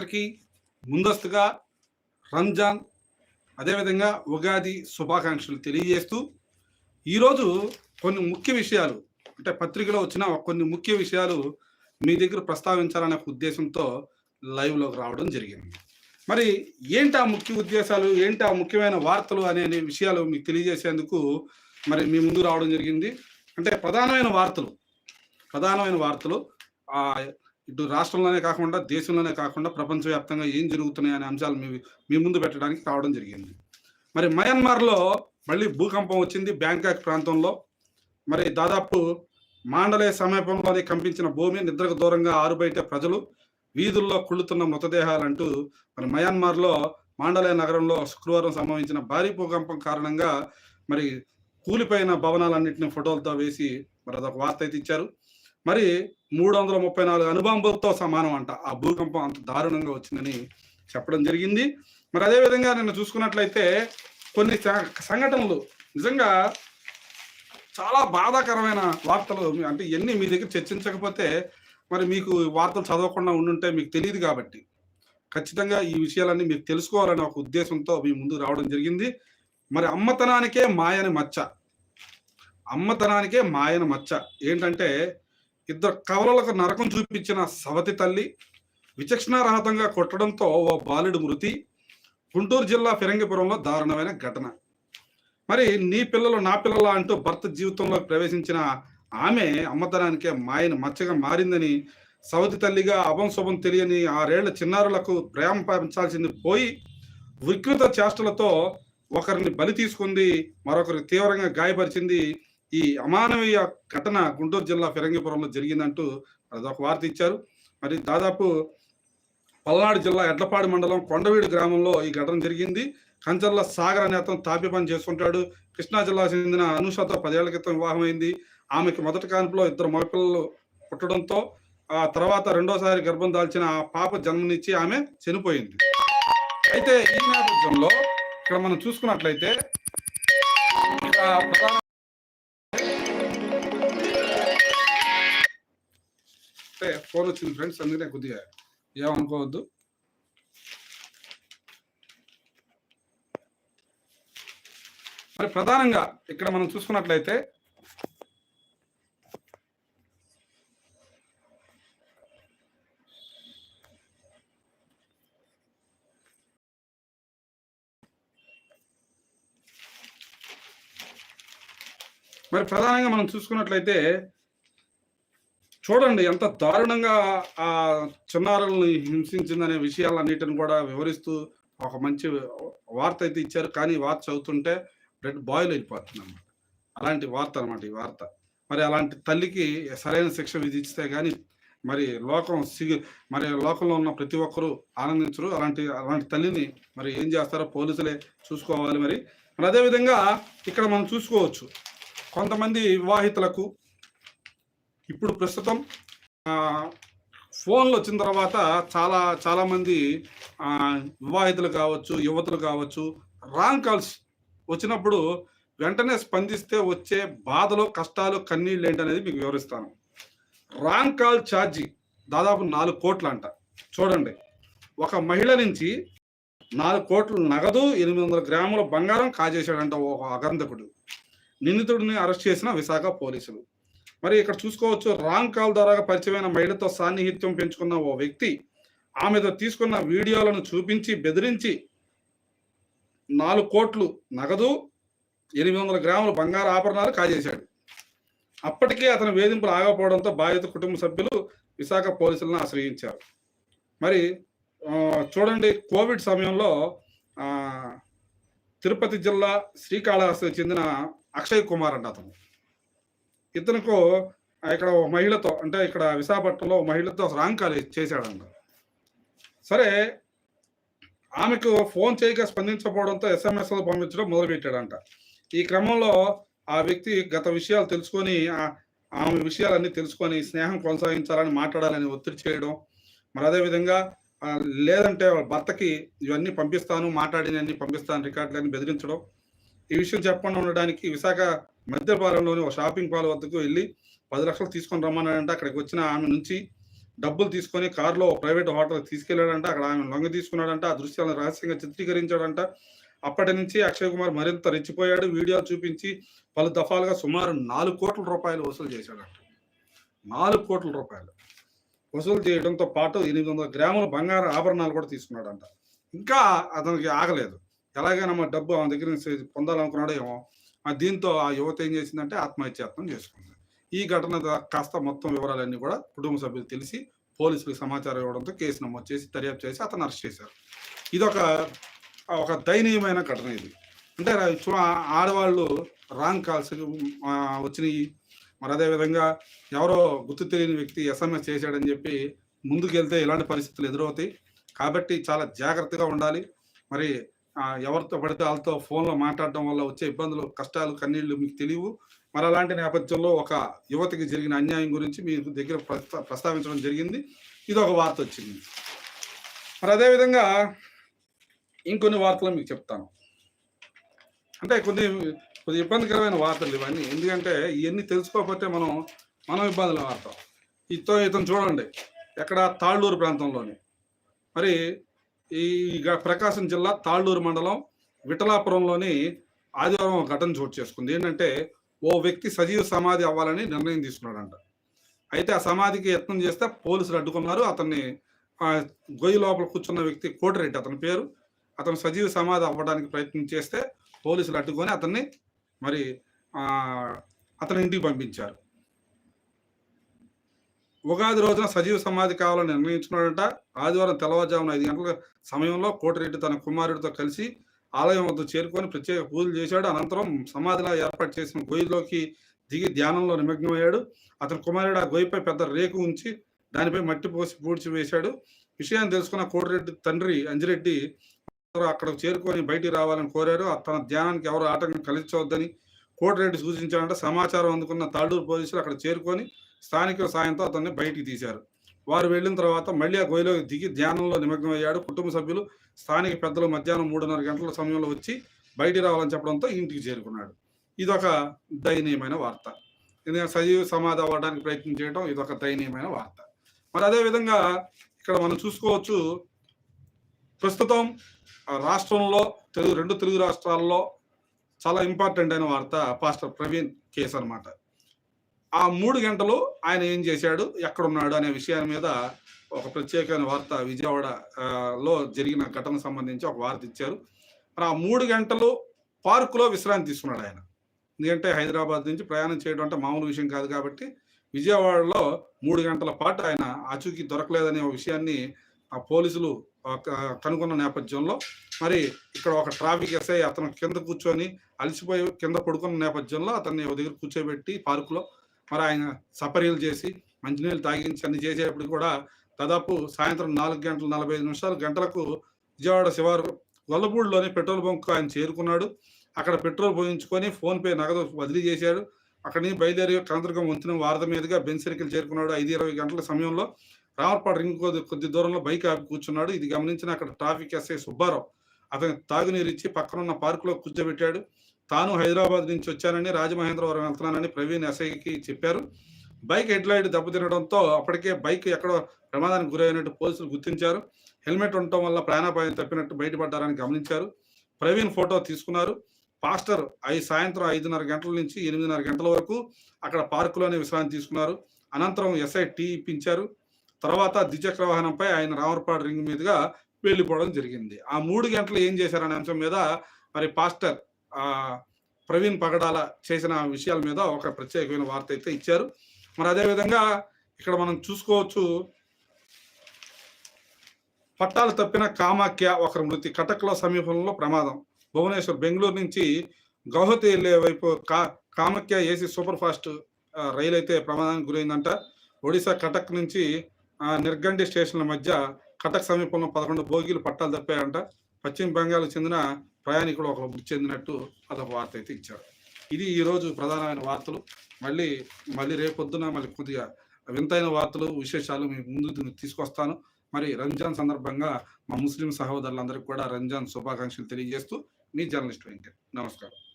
అందరికీ ముందస్తుగా రంజాన్ అదేవిధంగా ఉగాది శుభాకాంక్షలు తెలియజేస్తూ ఈరోజు కొన్ని ముఖ్య విషయాలు అంటే పత్రికలో వచ్చిన కొన్ని ముఖ్య విషయాలు మీ దగ్గర ప్రస్తావించాలనే ఒక ఉద్దేశంతో లైవ్లోకి రావడం జరిగింది. మరి ఏంటి ఆ ముఖ్య ఉద్దేశాలు ఏంటి ఆ ముఖ్యమైన వార్తలు అనే అనే విషయాలు మీకు తెలియజేసేందుకు మరి మీ ముందు రావడం జరిగింది. అంటే ప్రధానమైన వార్తలు ప్రధానమైన వార్తలు ఆ ఇటు రాష్ట్రంలోనే కాకుండా దేశంలోనే కాకుండా ప్రపంచవ్యాప్తంగా ఏం జరుగుతున్నాయి అనే అంశాలు మీ మీ ముందు పెట్టడానికి రావడం జరిగింది. మరి మయన్మార్లో మళ్ళీ భూకంపం వచ్చింది బ్యాంకాక్ ప్రాంతంలో. మరి దాదాపు మాండలే సమీపంలోనే కంపించిన భూమి నిద్రకు దూరంగా ఆరుబయట ప్రజలు వీధుల్లో కుళ్ళుతున్న మృతదేహాలంటూ మరి మయన్మార్లో మాండలే నగరంలో శుక్రవారం సంభవించిన భారీ భూకంపం కారణంగా మరి కూలిపోయిన భవనాలన్నింటినీ ఫోటోలతో వేసి మరి అదొక వార్త అయితే ఇచ్చారు. మరి మూడు వందల ముప్పై నాలుగు అనుబాంబులతో సమానం అంట. ఆ భూకంపం అంత దారుణంగా వచ్చిందని చెప్పడం జరిగింది. మరి అదే విధంగా నిన్న చూసుకున్నట్లయితే కొన్ని సంఘటనలు నిజంగా చాలా బాధాకరమైన వార్తలు అంటే ఇవన్నీ మీ దగ్గర చర్చించకపోతే మరి మీకు వార్తలు చదవకుండా ఉండుంటే మీకు తెలియదు కాబట్టి. ఖచ్చితంగా ఈ విషయాలన్నీ మీకు తెలుసుకోవాలనే ఒక ఉద్దేశంతో మీ ముందు రావడం జరిగింది. మరి అమ్మతనానికే మాయని మచ్చ. అమ్మతనానికే మాయన మచ్చ. ఏంటంటే ఇద్దరు కవలలకు నరకం చూపించిన సవతి తల్లి విచక్షణారహితంగా కొట్టడంతో ఓ బాలుడు మృతి. గుంటూరు జిల్లా ఫిరంగిపురంలో దారుణమైన ఘటన. మరి నీ పిల్లలు నా పిల్లల అంటూ భర్త జీవితంలో ప్రవేశించిన ఆమె అమ్మతనానికే మాయను మచ్చగా మారిందని సవతి తల్లిగా అభం శుభం తెలియని ఆరేళ్ళ చిన్నారులకు ప్రేమ పంచాల్సింది పోయి వికృత చేష్టలతో ఒకరిని బలి తీసుకుంది మరొకరిని తీవ్రంగా గాయపరిచింది ఈ అమానవీయ ఘటన గుంటూరు జిల్లా ఫిరంగిపురంలో జరిగిందంటూ అదొక వార్త ఇచ్చారు. మరి దాదాపు పల్నాడు జిల్లా ఎడ్లపాడు మండలం కొండవీడు గ్రామంలో ఈ ఘటన జరిగింది. కంచర్ల సాగర్ అనే అతను తాపి పని చేసుకుంటాడు కృష్ణా జిల్లా చెందిన అనుషతో పదేళ్ళ క్రితం వివాహమైంది. ఆమెకి మొదటి కాన్పులో ఇద్దరు మగపిల్లలు పుట్టడంతో ఆ తర్వాత రెండోసారి గర్భం దాల్చిన ఆ పాప జన్మనిచ్చి ఆమె చనిపోయింది. అయితే ఈ నేపథ్యంలో ఇక్కడ మనం చూసుకున్నట్లయితే ప్రధాన అంటే ఫోన్ వచ్చింది ఫ్రెండ్స్ అందుకనే కొద్దిగా ఏమనుకోవద్దు మరి ప్రధానంగా ఇక్కడ మనం చూసుకున్నట్లయితే మరి ప్రధానంగా మనం చూసుకున్నట్లయితే చూడండి ఎంత దారుణంగా ఆ చిన్నారులను హింసించిందనే విషయాలన్నిటిని కూడా వివరిస్తూ ఒక మంచి వార్త అయితే ఇచ్చారు. కానీ వార్త చదువుతుంటే బ్లడ్ బాయిల్ అయిపోతుంది అన్నమాట అలాంటి వార్త అనమాట ఈ వార్త. మరి అలాంటి తల్లికి సరైన శిక్ష విధిస్తే కానీ మరి లోకం సిగి మరి లోకంలో ఉన్న ప్రతి ఒక్కరూ ఆనందించరు. అలాంటి అలాంటి తల్లిని మరి ఏం చేస్తారో పోలీసులే చూసుకోవాలి మరి. మరి అదేవిధంగా ఇక్కడ మనం చూసుకోవచ్చు. కొంతమంది వివాహితులకు ఇప్పుడు ప్రస్తుతం ఫోన్లు వచ్చిన తర్వాత చాలా చాలామంది వివాహితులు కావచ్చు యువతులు కావచ్చు రాంగ్ కాల్స్ వచ్చినప్పుడు వెంటనే స్పందిస్తే వచ్చే బాధలు కష్టాలు కన్నీళ్ళు ఏంటనేది మీకు వివరిస్తాను. రాంగ్ కాల్ ఛార్జీ దాదాపు నాలుగు కోట్లు అంట చూడండి. ఒక మహిళ నుంచి నాలుగు కోట్లు నగదు ఎనిమిది వందల గ్రాముల బంగారం కాజేశాడంట ఒక అగంధకుడు. నిందితుడిని అరెస్ట్ చేసిన విశాఖ పోలీసులు. మరి ఇక్కడ చూసుకోవచ్చు రాంగ్ కాల్ ద్వారా పరిచయమైన మహిళతో సాన్నిహిత్యం పెంచుకున్న ఓ వ్యక్తి ఆమెతో తీసుకున్న వీడియోలను చూపించి బెదిరించి నాలుగు కోట్లు నగదు ఎనిమిది వందల గ్రాముల బంగారు ఆభరణాలు కాజేశాడు. అప్పటికే అతని వేధింపులు ఆగకపోవడంతో బాధిత కుటుంబ సభ్యులు విశాఖ పోలీసులను ఆశ్రయించారు. మరి చూడండి కోవిడ్ సమయంలో తిరుపతి జిల్లా శ్రీకాళహస్తికి చెందిన అక్షయ్ కుమార్ అంట అతను. ఇతనుకు ఇక్కడ ఒక మహిళతో అంటే ఇక్కడ విశాఖపట్నంలో మహిళతో రాంగ్ కాల్ చేశాడంట. సరే ఆమెకు ఫోన్ చేయక స్పందించకపోవడంతో ఎస్ఎంఎస్లు పంపించడం మొదలుపెట్టాడంట. ఈ క్రమంలో ఆ వ్యక్తి గత విషయాలు తెలుసుకొని ఆమె విషయాలన్నీ తెలుసుకొని స్నేహం కొనసాగించాలని మాట్లాడాలని ఒత్తిడి చేయడం మరి అదేవిధంగా లేదంటే వాళ్ళ భర్తకి ఇవన్నీ పంపిస్తాను మాట్లాడినవన్నీ పంపిస్తాను రికార్డులన్నీ బెదిరించడం ఈ విషయం చెప్పకుండా ఉండడానికి విశాఖ మధ్యపాలెంలోని ఒక షాపింగ్ మాల్ వద్దకు వెళ్ళి పది లక్షలు తీసుకొని రమ్మన్నాడంటే. అక్కడికి వచ్చిన ఆమె నుంచి డబ్బులు తీసుకొని కారులో ప్రైవేట్ హోటల్ తీసుకెళ్ళాడంట అక్కడ ఆమె లొంగ తీసుకున్నాడంట. ఆ దృశ్యాలను రహస్యంగా చిత్రీకరించాడంట. అప్పటి నుంచి అక్షయ్ కుమార్ మరింత రెచ్చిపోయాడు. వీడియో చూపించి పలు దఫాలుగా సుమారు నాలుగు కోట్ల రూపాయలు వసూలు చేశాడంట. నాలుగు కోట్ల రూపాయలు వసూలు చేయడంతో పాటు ఎనిమిది వందల గ్రాముల బంగారు ఆభరణాలు కూడా తీసుకున్నాడంట. ఇంకా అతనికి ఆగలేదు. ఎలాగైనా మా డబ్బు ఆమె దగ్గర నుంచి పొందాలనుకున్నాడో ఏమో దీంతో ఆ యువత ఏం చేసిందంటే ఆత్మహత్యాత్నం చేసుకుంది. ఈ ఘటన కాస్త మొత్తం వివరాలన్నీ కూడా కుటుంబ సభ్యులు తెలిసి పోలీసులకు సమాచారం ఇవ్వడంతో కేసు నమోదు చేసి దర్యాప్తు చేసి అతను అరెస్ట్ చేశారు. ఇదొక ఒక దయనీయమైన ఘటన ఇది. అంటే ఆడవాళ్ళు రాంగ్ కాల్స్ వచ్చినాయి. మరి అదేవిధంగా ఎవరో గుర్తు తెలియని వ్యక్తి ఎస్ఎంఎస్ చేశాడని చెప్పి ముందుకెళ్తే ఇలాంటి పరిస్థితులు ఎదురవుతాయి. కాబట్టి చాలా జాగ్రత్తగా ఉండాలి. మరి ఎవరితో పడితే వాళ్ళతో ఫోన్లో మాట్లాడడం వల్ల వచ్చే ఇబ్బందులు కష్టాలు కన్నీళ్ళు మీకు తెలియవు. మరి అలాంటి నేపథ్యంలో ఒక యువతికి జరిగిన అన్యాయం గురించి మీ దగ్గర ప్రస్తా- ప్రస్తావించడం జరిగింది. ఇది ఒక వార్త వచ్చింది. మరి అదేవిధంగా ఇంకొన్ని వార్తలు మీకు చెప్తాను. అంటే కొన్ని కొద్ది ఇబ్బందికరమైన వార్తలు ఇవన్నీ. ఎందుకంటే ఇవన్నీ తెలుసుకోకపోతే మనం మనం ఇబ్బందులు వాడతాం ఇతో ఇతను చూడండి. ఎక్కడ తాళ్ళూరు ప్రాంతంలోని. మరి ఈ గ- ప్రకాశం జిల్లా తాళ్ళూరు మండలం విఠలాపురంలోని ఆదివారం ఒక ఘటన చోటు చేసుకుంది. ఏంటంటే ఓ వ్యక్తి సజీవ సమాధి అవ్వాలని నిర్ణయం తీసుకున్నాడంట. అయితే ఆ సమాధికి యత్నం చేస్తే పోలీసులు అడ్డుకున్నారు. అతన్ని గొయ్యి లోపల కూర్చున్న వ్యక్తి కోటిరెడ్డి అతని పేరు. అతను సజీవ సమాధి అవ్వడానికి ప్రయత్నం చేస్తే పోలీసులు అడ్డుకొని అతన్ని మరి అతని ఇంటికి పంపించారు. ఉగాది రోజున సజీవ సమాధి కావాలని నిర్ణయించుకున్నాడట. ఆదివారం తెల్లవారుజామున ఐదు గంటల సమయంలో కోటిరెడ్డి తన కుమారుడితో కలిసి ఆలయం వద్ద చేరుకొని ప్రత్యేక పూజలు చేశాడు. అనంతరం సమాధిలా ఏర్పాటు చేసిన గొయ్యిలోకి దిగి ధ్యానంలో నిమగ్నమయ్యాడు. అతని కుమారుడు ఆ గొయ్యిపై పెద్ద రేకు ఉంచి దానిపై మట్టి పోసి పూడ్చి వేశాడు. విషయాన్ని తెలుసుకున్న కోటిరెడ్డి తండ్రి అంజిరెడ్డి అక్కడికి చేరుకొని బయటికి రావాలని కోరారు. ఆ తన ధ్యానానికి ఎవరు ఆటంకం కలిగించవద్దని కోటిరెడ్డి సూచించాడంటే సమాచారం అందుకున్న తాళ్ళూరు పోలీసులు అక్కడ చేరుకొని స్థానికుల సాయంతో అతన్ని బయటికి తీశారు. వారు వెళ్ళిన తర్వాత మళ్ళీ ఆ గొయ్యిలో దిగి ధ్యానంలో నిమగ్నమయ్యాడు. కుటుంబ సభ్యులు స్థానిక పెద్దలు మధ్యాహ్నం మూడున్నర గంటల సమయంలో వచ్చి బయటికి రావాలని చెప్పడంతో ఇంటికి చేరుకున్నాడు. ఇదొక దయనీయమైన వార్త. ఎందుకంటే సజీవ సమాధి అవ్వడానికి ప్రయత్నం చేయడం ఇదొక దయనీయమైన వార్త. మరి అదే విధంగా ఇక్కడ మనం చూసుకోవచ్చు ప్రస్తుతం రాష్ట్రంలో తెలుగు రెండు తెలుగు రాష్ట్రాల్లో చాలా ఇంపార్టెంట్ అయిన వార్త పాస్టర్ ప్రవీణ్ కేసు అనమాట ఆ మూడు గంటలు ఆయన ఏం చేశాడు ఎక్కడున్నాడు అనే విషయాల మీద ఒక ప్రత్యేకమైన వార్త విజయవాడ లో జరిగిన ఘటన సంబంధించి ఒక వార్త ఇచ్చారు. మరి ఆ మూడు గంటలు పార్కులో విశ్రాంతి తీసుకున్నాడు ఆయన. ఎందుకంటే హైదరాబాద్ నుంచి ప్రయాణం చేయడం అంటే మామూలు విషయం కాదు కాబట్టి విజయవాడలో మూడు గంటల పాటు ఆయన ఆచూకీ దొరకలేదనే ఒక విషయాన్ని ఆ పోలీసులు కనుగొన్న నేపథ్యంలో మరి ఇక్కడ ఒక ట్రాఫిక్ ఎస్ఐ అతను కింద కూర్చొని అలసిపోయి కింద పడుకున్న నేపథ్యంలో అతన్ని దగ్గర కూర్చోబెట్టి పార్కులో మరి ఆయన సపర్యలు చేసి మంచినీళ్ళు తాగించి అన్ని చేసేటప్పుడు కూడా దాదాపు సాయంత్రం నాలుగు గంటల నలభై ఐదు నిమిషాలు గంటలకు విజయవాడ శివారు గొల్లపూడిలోని పెట్రోల్ బంక్ ఆయన చేరుకున్నాడు. అక్కడ పెట్రోల్ పోయించుకొని ఫోన్పే నగదు బదిలీ చేశాడు. అక్కడి నుంచి బయలుదేరి కాంతర్గం వంతెన వారధ మీదుగా బెంచ్ సర్కిల్ చేరుకున్నాడు. ఐదు ఇరవై గంటల సమయంలో రావర్పాడు రింగ్ కొద్ది దూరంలో బైక్ ఆపి కూర్చున్నాడు. ఇది గమనించిన అక్కడ ట్రాఫిక్ ఎస్ఐ సుబ్బారావు. అతని తాగునీరు ఇచ్చి పక్కనున్న పార్కులో కూర్చోబెట్టాడు. తాను హైదరాబాద్ నుంచి వచ్చానని రాజమహేంద్రవరం వెళ్తున్నానని ప్రవీణ్ ఎస్ఐకి చెప్పారు. బైక్ హెడ్ లైట్ దెబ్బతినడంతో అప్పటికే బైక్ ఎక్కడో ప్రమాదానికి గురైనట్టు పోలీసులు గుర్తించారు. హెల్మెట్ ఉండటం వల్ల ప్రాణాపాయం తప్పినట్టు బయటపడ్డారని గమనించారు. ప్రవీణ్ ఫోటో తీసుకున్నారు. పాస్టర్ ఐదు సాయంత్రం ఐదున్నర గంటల నుంచి ఎనిమిదిన్నర గంటల వరకు అక్కడ పార్కులోనే విశ్రాంతి తీసుకున్నారు. అనంతరం ఎస్ఐ టీ ఇప్పించారు. తర్వాత ద్విచక్ర వాహనంపై ఆయన రామర్పాడు రింగ్ మీదుగా వెళ్ళిపోవడం జరిగింది. ఆ మూడు గంటలు ఏం చేశారనే అంశం మీద మరి పాస్టర్ ఆ ప్రవీణ్ పగడాల చేసిన విషయాల మీద ఒక ప్రత్యేకమైన వార్త అయితే ఇచ్చారు. మరి అదేవిధంగా ఇక్కడ మనం చూసుకోవచ్చు పట్టాలు తప్పిన కామాఖ్య ఒకరి మృతి కటక్లో సమీపంలో ప్రమాదం. భువనేశ్వర్ బెంగళూరు నుంచి గౌహతి వెళ్ళే వైపు కా కామాఖ్య ఏసీ సూపర్ ఫాస్ట్ రైలు అయితే ప్రమాదానికి గురైందంట. ఒడిశా కటక్ నుంచి నిర్గండి స్టేషన్ల మధ్య కటక్ సమీపంలో పదకొండు బోగీలు పట్టాలు తప్పాయంట. పశ్చిమ బెంగాల్ చెందిన ప్రయాణికుడు ఒక మృతి చెందినట్టు అదొక వార్త అయితే ఇచ్చారు. ఇది ఈరోజు ప్రధానమైన వార్తలు. మళ్ళీ మళ్ళీ రేపొద్దున మళ్ళీ కొద్దిగా వింతైన వార్తలు విశేషాలు మీ ముందు తీసుకొస్తాను. మరి రంజాన్ సందర్భంగా మా ముస్లిం సహోదరులందరికీ కూడా రంజాన్ శుభాకాంక్షలు తెలియజేస్తూ మీ జర్నలిస్ట్ వెంకట్. నమస్కారం.